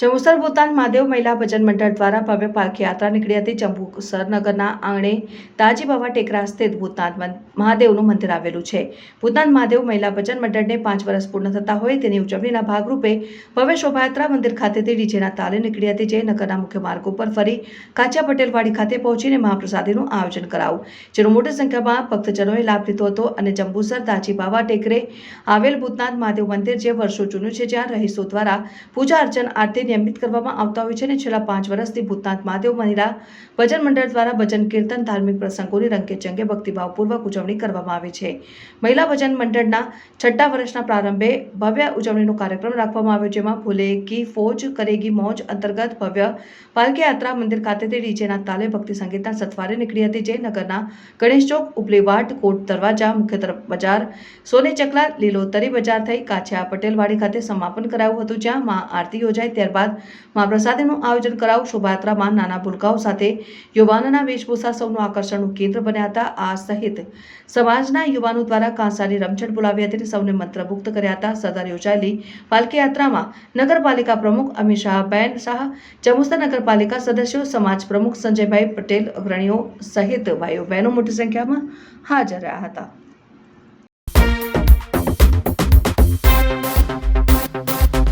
જંબુસર ભૂતાન મહાદેવ મહિલા ભજન મંડળ દ્વારા ભવ્ય પાલખી નીકળી હતી. જંબુસર નગરના આંગણે તાજી બાવા ટેકરા સ્થિત ભૂતનાથ મહાદેવનું મંદિર આવેલું છે. ભૂતનાથ મહાદેવ મહિલા ભજન મંડળને પાંચ વર્ષ પૂર્ણ થતા હોય તેની ઉજવણીના ભાગરૂપે ભવ્ય શોભાયાત્રા મંદિર ખાતેથી ડીજેના તાલે નીકળી હતી, જે નગરના મુખ્ય માર્ગ ઉપર ફરી કાચા પટેલવાડી ખાતે પહોંચીને મહાપ્રસાદીનું આયોજન કરાવું જેનો મોટી સંખ્યામાં ભક્તજનોએ લાભ લીધો હતો અને જંબુસર તાજી બાવા ટેકરે આવેલ ભૂતનાથ મહાદેવ મંદિર જે વર્ષો જૂનું છે, જ્યાં રહીશો દ્વારા પૂજા અર્ચન, આરતી નિયમિત કરવામાં આવતા હોય છે અને છેલ્લા પાંચ વર્ષથી ભૂતનાથ મહાદેવ મહિલા ભજન મંડળ દ્વારા ભજન કીર્તન, ધાર્મિક પ્રસંગોની રંગેચંગે ભક્તિભાવપૂર્વક ઉજવણી કરવામાં આવે છે. મહિલા ભજન મંડળના છઠ્ઠા વર્ષના પ્રારંભે ભવ્ય ઉજવણીનો કાર્યક્રમ રાખવામાં આવ્યો જેમાં ફૂલેગી ફોજ, કરેગી મોજ અંતર્ગત ભવ્ય પાલકી યાત્રા મંદિર ખાતેથી ડીજેના તાલે ભક્તિ સંગીતના સથવારે નીકળી હતી જે નગરના ગણેશ ચોક ઉપલેવાટ કોટ દરવાજા, મુખ્ય બજાર સોને ચકલા લીલોતરી બજાર થઈ કાછિયા પટેલવાડી ખાતે સમાપન કરાયું હતું જ્યાં મા આરતી યોજાઈ ત્યારબાદ મહાપ્રસાદીનું આયોજન કરાવું. શોભાયાત્રામાં નાના ભૂલકાઓ સાથે યુવાનોના વેશભૂષા સૌનું આકર્ષણનું કેન્દ્ર બન્યા હતા. આ સહિત સમાજના યુવાનો દ્વારા કાંસાની રમઝટ બોલાવી હતી સૌને મંત્રમુક્ત કર્યા હતા. સદર યોજાયેલી પાલકી યાત્રામાં નગરપાલિકા પ્રમુખ અમિત શાહ, બેન શાહ, ચમુસ્તા નગરપાલિકા સદસ્યો, સમાજ પ્રમુખ સંજયભાઈ પટેલ, અગ્રણીઓ સહિત ભાઈઓ બહેનો મોટી સંખ્યામાં હાજર રહ્યા હતા.